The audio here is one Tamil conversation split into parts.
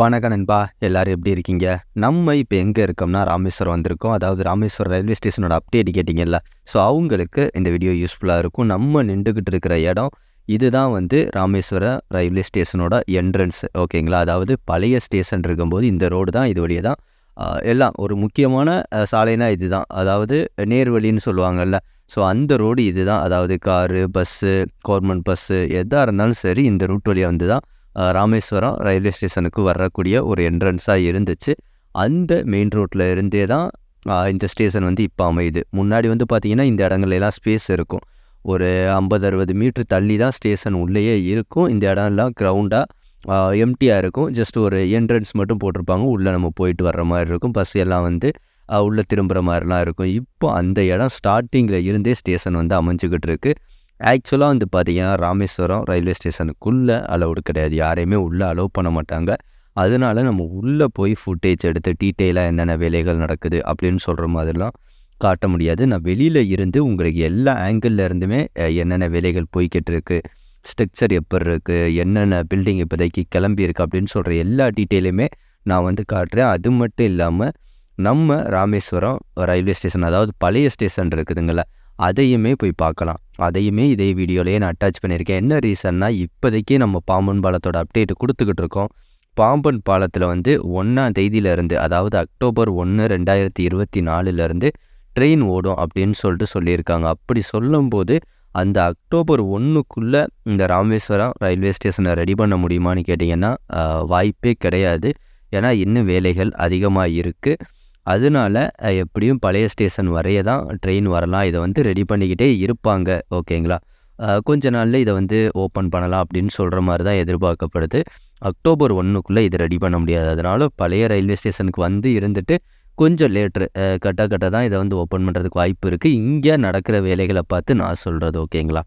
வணக்க நண்பா. எல்லாரும் எப்படி இருக்கீங்க? நம்ம இப்போ எங்கே இருக்கோம்னா ராமேஸ்வரம் வந்திருக்கோம். அதாவது ராமேஸ்வரம் ரயில்வே ஸ்டேஷனோட அப்டேட் கேட்டிங்கல்ல. ஸோ அவங்களுக்கு இந்த வீடியோ யூஸ்ஃபுல்லாக இருக்கும். நம்ம நின்றுக்கிட்டு இருக்கிற இடம் இதுதான் வந்து ராமேஸ்வரம் ரயில்வே ஸ்டேஷனோட என்ட்ரன்ஸ் ஓகேங்களா அதாவது பழைய ஸ்டேஷன் இருக்கும்போது இந்த ரோடு தான் இது வழியே தான் எல்லாம் ஒரு முக்கியமான சாலைனா சாலைனா இதுதான். அதாவது நேர்வழின்னு சொல்லுவாங்கல்ல. ஸோ அந்த ரோடு இதுதான். அதாவது காரு பஸ்ஸு கவர்மெண்ட் பஸ்ஸு எதாக இருந்தாலும் சரி இந்த ரூட் வழியாக வந்து தான் ராமேஸ்வரம் ரயில்வே ஸ்டேஷனுக்கு வரக்கூடிய ஒரு என்ட்ரன்ஸாக இருந்துச்சு. அந்த மெயின் ரோட்டில் இருந்தே தான் இந்த ஸ்டேஷன் வந்து இப்போ அமையுது. முன்னாடி வந்து பார்த்திங்கன்னா இந்த இடங்கள்ல எல்லாம் ஸ்பேஸ் இருக்கும். ஒரு ஐம்பது அறுபது மீட்ரு தள்ளி தான் ஸ்டேஷன் உள்ளேயே இருக்கும். இந்த இடம்லாம் கிரவுண்டாக எம்டியாக இருக்கும். ஜஸ்ட் ஒரு என்ட்ரன்ஸ் மட்டும் போட்டிருப்பாங்க. உள்ளே நம்ம போயிட்டு வர்ற மாதிரி இருக்கும். பஸ் எல்லாம் வந்து உள்ளே திரும்புகிற மாதிரிலாம் இருக்கும். இப்போ அந்த இடம் ஸ்டார்டிங்கில் இருந்தே ஸ்டேஷன் வந்து அமைஞ்சிக்கிட்டு இருக்குது ஆக்சுவலாக வந்து பார்த்தீங்கன்னா ராமேஸ்வரம் ரயில்வே ஸ்டேஷனுக்குள்ளே அலௌடு கிடையாது. யாரையுமே உள்ளே அலோவ் பண்ண மாட்டாங்க. அதனால நம்ம உள்ளே போய் ஃபுட்டேஜ் எடுத்து டீட்டெயிலாக என்னென்ன வேலைகள் நடக்குது அப்படின்னு சொல்கிற மாதிரிலாம் காட்ட முடியாது. நான் வெளியில் இருந்து உங்களுக்கு எல்லா ஆங்கிளில் இருந்துமே என்னென்ன வேலைகள் போய்கிட்டு இருக்குது ஸ்ட்ரக்சர் எப்படி இருக்குது என்னென்ன பில்டிங் இப்போதைக்கு கிளம்பி இருக்குது அப்படின்னு சொல்கிற எல்லா டீட்டெயிலுமே நான் வந்து காட்டுறேன். அது மட்டும் இல்லாமல் நம்ம ராமேஸ்வரம் ரயில்வே ஸ்டேஷன் அதாவது பழைய ஸ்டேஷன் இருக்குதுங்கள அதையுமே போய் பார்க்கலாம். அதையுமே இதே வீடியோலேயே நான் அட்டாச் பண்ணியிருக்கேன். என்ன ரீசன்னா இப்போதைக்கு நம்ம பாம்பன் பாலத்தோட அப்டேட் கொடுத்துக்கிட்டு இருக்கோம். பாம்பன் பாலத்தில் வந்து ஒன்றாம் தேதியிலேருந்து அதாவது அக்டோபர் ஒன்று ரெண்டாயிரத்தி இருபத்தி நாலுலேருந்து ட்ரெயின் ஓடும் அப்படின்னு சொல்லிட்டு சொல்லியிருக்காங்க. அப்படி சொல்லும்போது அந்த அக்டோபர் ஒன்றுக்குள்ளே இந்த ராமேஸ்வரம் ரயில்வே ஸ்டேஷனை ரெடி பண்ண முடியுமான்னு கேட்டிங்கன்னா வாய்ப்பே கிடையாது. ஏன்னா இன்னும் வேலைகள் அதிகமாக இருக்குது அதனால எப்படியும் பழைய ஸ்டேஷன் வரைய தான் ட்ரெயின் வரலாம். இதை வந்து ரெடி பண்ணிக்கிட்டே இருப்பாங்க. ஓகேங்களா? கொஞ்ச நாளில் இதை வந்து ஓப்பன் பண்ணலாம் அப்படின்னு சொல்கிற மாதிரி தான் எதிர்பார்க்கப்படுது. அக்டோபர் ஒன்றுக்குள்ளே இதை ரெடி பண்ண முடியாது. அதனால பழைய ரயில்வே ஸ்டேஷனுக்கு வந்து இருந்துட்டு கொஞ்சம் லேட்ரு கட்ட கட்ட தான் இதை வந்து ஓப்பன் பண்ணுறதுக்கு வாய்ப்பு இருக்குது இங்கே நடக்கிற வேலைகளை பார்த்து நான் சொல்கிறது ஓகேங்களா?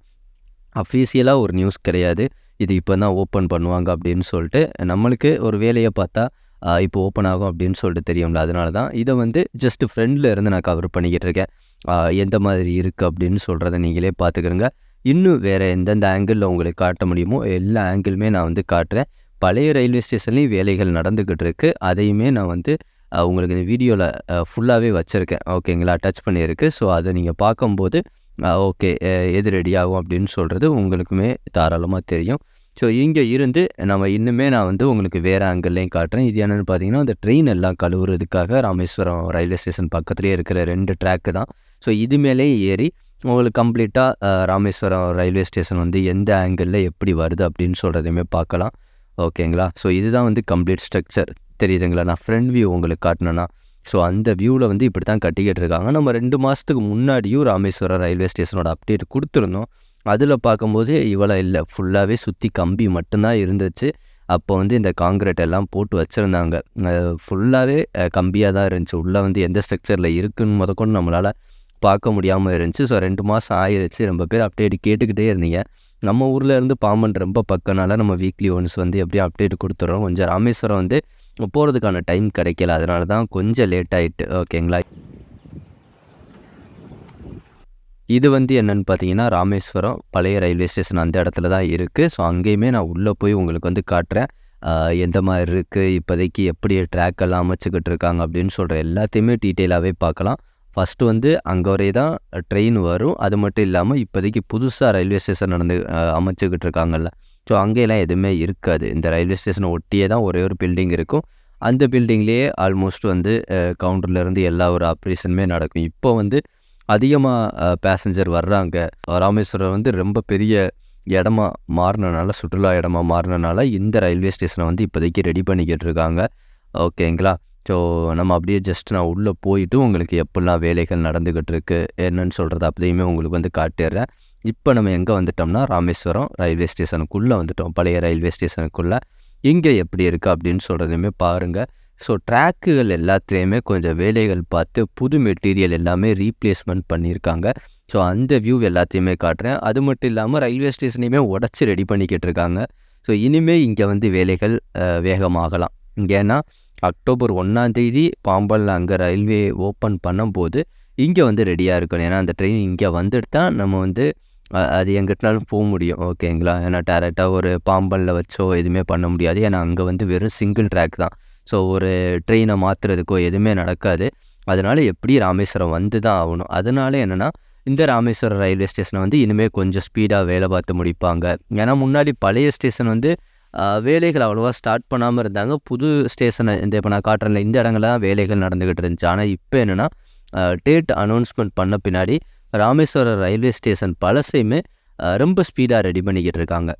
அஃபீஷியலாக ஒரு நியூஸ் கிடையாது. இது இப்போ தான் ஓப்பன் பண்ணுவாங்க அப்படின்னு சொல்லிட்டு நம்மளுக்கு ஒரு வேலையை பார்த்தா இப்போ ஓப்பன் ஆகும் அப்படின்னு சொல்லிட்டு தெரியும்ல அதனால தான் இதை வந்து ஜஸ்ட் ஃப்ரெண்டில் இருந்து நான் கவர் பண்ணிக்கிட்டு இருக்கேன். எந்த மாதிரி இருக்குது அப்படின்னு சொல்கிறத நீங்களே பார்த்துக்கிறங்க. இன்னும் வேறு எந்தெந்த ஆங்கிளில் உங்களுக்கு காட்ட முடியுமோ எல்லா ஆங்கிளுமே நான் வந்து காட்டுறேன். பழைய ரயில்வே ஸ்டேஷன்லேயும் வேலைகள் நடந்துக்கிட்டு இருக்குது அதையுமே நான் வந்து உங்களுக்கு இந்த வீடியோவில் ஃபுல்லாகவே வச்சுருக்கேன். ஓகேங்களா டச் பண்ணியிருக்கு. ஸோ அதை நீங்கள் பார்க்கும்போது ஓகே எது ரெடி ஆகும் அப்படின்னு சொல்கிறது உங்களுக்குமே தாராளமாக தெரியும். ஸோ இங்கே இருந்து நம்ம இன்னுமே நான் வந்து உங்களுக்கு வேறு ஆங்கிள்லையும் காட்டுறேன். இது என்னென்னு பார்த்தீங்கன்னா அந்த ட்ரெயின் எல்லாம் கழுவுறதுக்காக ராமேஸ்வரம் ரயில்வே ஸ்டேஷன் பக்கத்துலேயே இருக்கிற ரெண்டு ட்ராக்கு தான். ஸோ இது மேலேயும் ஏறி உங்களுக்கு கம்ப்ளீட்டாக ராமேஸ்வரம் ரயில்வே ஸ்டேஷன் வந்து எந்த ஆங்கிளில் எப்படி வருது அப்படின்னு சொல்கிறதையுமே பார்க்கலாம். ஓகேங்களா ஸோ இதுதான் வந்து கம்ப்ளீட் ஸ்ட்ரக்சர் தெரியுதுங்களா? நான் ஃப்ரண்ட் வியூ உங்களுக்கு காட்டினேன்னா ஸோ அந்த வியூவில் வந்து இப்படி தான் கட்டிக்கிட்டு இருக்காங்க. நம்ம ரெண்டு மாதத்துக்கு முன்னாடியும் ராமேஸ்வரம் ரயில்வே ஸ்டேஷனோட அப்டேட் கொடுத்துருந்தோம். அதில் பார்க்கும்போது இவ்வளோ இல்லை ஃபுல்லாகவே சுற்றி கம்பி மட்டும்தான் இருந்துச்சு. அப்போ வந்து இந்த காங்கிரீட் எல்லாம் போட்டு வச்சுருந்தாங்க. ஃபுல்லாகவே கம்பியாக தான் இருந்துச்சு. உள்ளே வந்து எந்த ஸ்ட்ரக்சரில் இருக்குன்னு முதற்கொண்டு நம்மளால் பார்க்க முடியாமல் இருந்துச்சு. ஸோ ரெண்டு மாதம் ஆயிருச்சு. ரொம்ப பேர் அப்டேட் கேட்டுக்கிட்டே இருந்தீங்க. நம்ம ஊரில் இருந்து பாம்பன் ரொம்ப பக்கனால நம்ம வீக்லி ஒன்ஸ் வந்து எப்படியும் அப்டேட் கொடுத்துட்றோம். கொஞ்சம் ராமேஸ்வரம் வந்து போகிறதுக்கான டைம் கிடைக்கல. அதனால தான் கொஞ்சம் லேட் ஆகிட்டு ஓகேங்களா இது வந்து என்னென்னு பார்த்தீங்கன்னா ராமேஸ்வரம் பழைய ரயில்வே ஸ்டேஷன் அந்த இடத்துல தான் இருக்குது ஸோ அங்கேயுமே நான் உள்ளே போய் உங்களுக்கு வந்து காட்டுறேன். எந்த மாதிரி இருக்குது இப்போதைக்கு எப்படி ட்ராக் எல்லாம் அமைச்சுக்கிட்டு இருக்காங்க அப்படின்னு சொல்கிற எல்லாத்தையுமே டீட்டெயிலாகவே பார்க்கலாம். ஃபஸ்ட்டு வந்து அங்கே வரை தான் ட்ரெயின் வரும். அது மட்டும் இல்லாமல் இப்போதைக்கு புதுசாக ரயில்வே ஸ்டேஷன் நடந்து அமைச்சிக்கிட்டு அமைச்சுக்கிட்டு இருக்காங்கல்ல. ஸோ அங்கேயெல்லாம் எதுவுமே இருக்காது. இந்த ரயில்வே ஸ்டேஷனை ஒட்டியே தான் ஒரே ஒரு பில்டிங் இருக்கும். அந்த பில்டிங்லேயே ஆல்மோஸ்ட் வந்து கவுண்டர்லேருந்து எல்லா ஒரு ஆப்ரேஷனுமே நடக்கும். இப்போ வந்து அதிகமாக பேசஞ்சர் வர்றாங்க. ராமேஸ்வரம் வந்து ரொம்ப பெரிய இடமா மாறினனால சுற்றுலா இடமா மாறினனால இந்த ரயில்வே ஸ்டேஷனை வந்து இப்போதைக்கு ரெடி பண்ணிக்கிட்டு இருக்காங்க. ஓகேங்களா? ஸோ நம்ம அப்படியே ஜஸ்ட் நான் உள்ளே போயிட்டு உங்களுக்கு எப்படிலாம் வேலைகள் நடந்துக்கிட்டு இருக்கு என்னன்னு சொல்கிறது அப்படியுமே உங்களுக்கு வந்து காட்டிடுறேன். இப்போ நம்ம எங்கே வந்துட்டோம்னா ராமேஸ்வரம் ரயில்வே ஸ்டேஷனுக்குள்ளே வந்துட்டோம். பழைய ரயில்வே ஸ்டேஷனுக்குள்ளே. இங்கே எப்படி இருக்குது அப்படின்னு சொல்கிறதையுமே பாருங்கள் ஸோ ட்ராக்குகள் எல்லாத்துலேயுமே கொஞ்சம் வேலைகள் பார்த்து புது மெட்டீரியல் எல்லாமே ரீப்ளேஸ்மெண்ட் பண்ணியிருக்காங்க ஸோ அந்த வியூ எல்லாத்தையுமே காட்டுறேன் அது மட்டும் இல்லாமல் ரயில்வே ஸ்டேஷனையுமே உடச்சி ரெடி பண்ணிக்கிட்டு இருக்காங்க ஸோ இனிமேல் இங்கே வந்து வேலைகள் வேகமாகலாம் ஏன்னா அக்டோபர் ஒன்றாந்தேதி பாம்பனில் அங்கே ரயில்வே ஓப்பன் பண்ணும்போது இங்கே வந்து ரெடியாக இருக்கணும் ஏன்னா அந்த ட்ரெயின் இங்கே வந்துட்டு தான் நம்ம வந்து அது எங்கிட்டனாலும் போக முடியும் ஓகேங்களா. ஏன்னா டேரெக்டாக ஒரு பாம்பன்ல வச்சோ எதுவுமே பண்ண முடியாது. ஏன்னா அங்கே வந்து வெறும் சிங்கிள் ட்ராக் தான். ஸோ ஒரு ட்ரெயினை மாற்றுறதுக்கோ எதுவுமே நடக்காது. அதனால் எப்படி ராமேஸ்வரம் வந்து தான் ஆகணும் அதனால என்னென்னா இந்த ராமேஸ்வரம் ரயில்வே ஸ்டேஷனை வந்து இனிமே கொஞ்சம் ஸ்பீடாக வேலை பார்த்து முடிப்பாங்க. ஏன்னா முன்னாடி பழைய ஸ்டேஷன் வந்து வேலைகள் அவ்வளோவா ஸ்டார்ட் பண்ணாமல் இருந்தாங்க. புது ஸ்டேஷனை இந்த இப்போ நான் காட்டுறேன்ல இந்த இடங்கள்ல தான் வேலைகள் நடந்துக்கிட்டு இருந்துச்சு. ஆனால் இப்போ என்னென்னா டேட் அனௌன்ஸ்மெண்ட் பண்ண பின்னாடி ராமேஸ்வரம் ரயில்வே ஸ்டேஷன் பழசையுமே ரொம்ப ஸ்பீடாக ரெடி பண்ணிக்கிட்டு இருக்காங்க.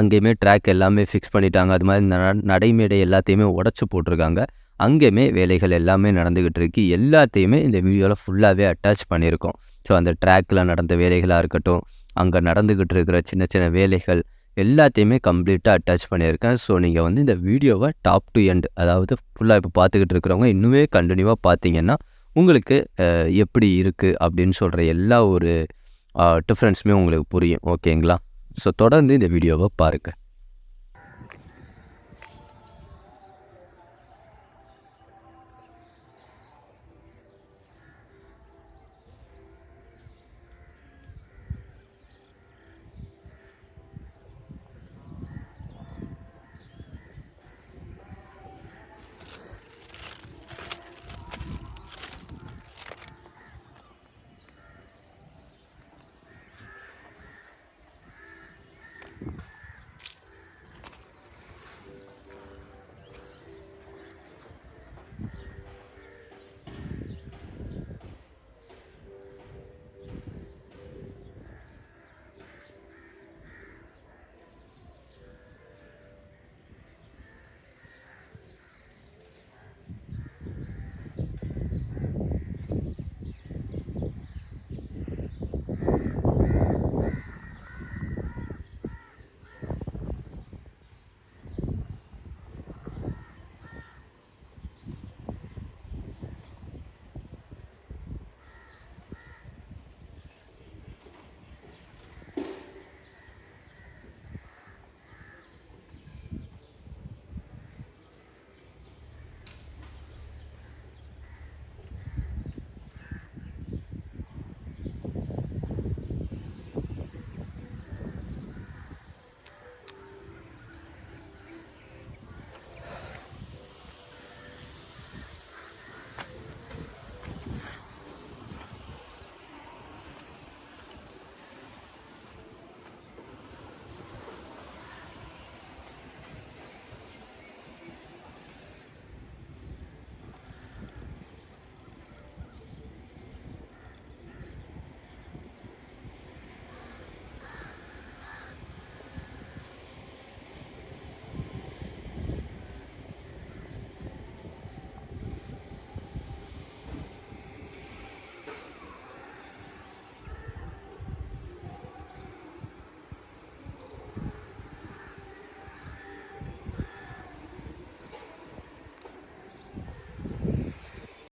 அங்கேயுமே ட்ராக் எல்லாமே ஃபிக்ஸ் பண்ணிட்டாங்க. அது மாதிரி நடைமேடை எல்லாத்தையுமே உடச்சி போட்டிருக்காங்க அங்கேயுமே வேலைகள் எல்லாமே நடந்துக்கிட்டு இருக்கு. எல்லாத்தையுமே இந்த வீடியோவில் ஃபுல்லாகவே அட்டாச் பண்ணியிருக்கோம். ஸோ அந்த ட்ராக்கில் நடந்த வேலைகளாக இருக்கட்டும், அங்கே நடந்துக்கிட்டு இருக்கிற சின்ன சின்ன வேலைகள் எல்லாத்தையுமே கம்ப்ளீட்டாக அட்டாச் பண்ணியிருக்கேன். ஸோ நீங்கள் வந்து இந்த வீடியோவை டாப் டு எண்ட் அதாவது ஃபுல்லாக இப்போ பார்த்துக்கிட்டு இருக்கிறவங்க இன்னுமே கண்டினியூவாக பார்த்தீங்கன்னா, உங்களுக்கு எப்படி இருக்குது அப்படின்னு சொல்கிற எல்லா ஒரு டிஃப்ரென்ஸுமே உங்களுக்கு புரியும். ஓகேங்களா. ஸோ தொடர்ந்து இந்த வீடியோவ பாருங்க.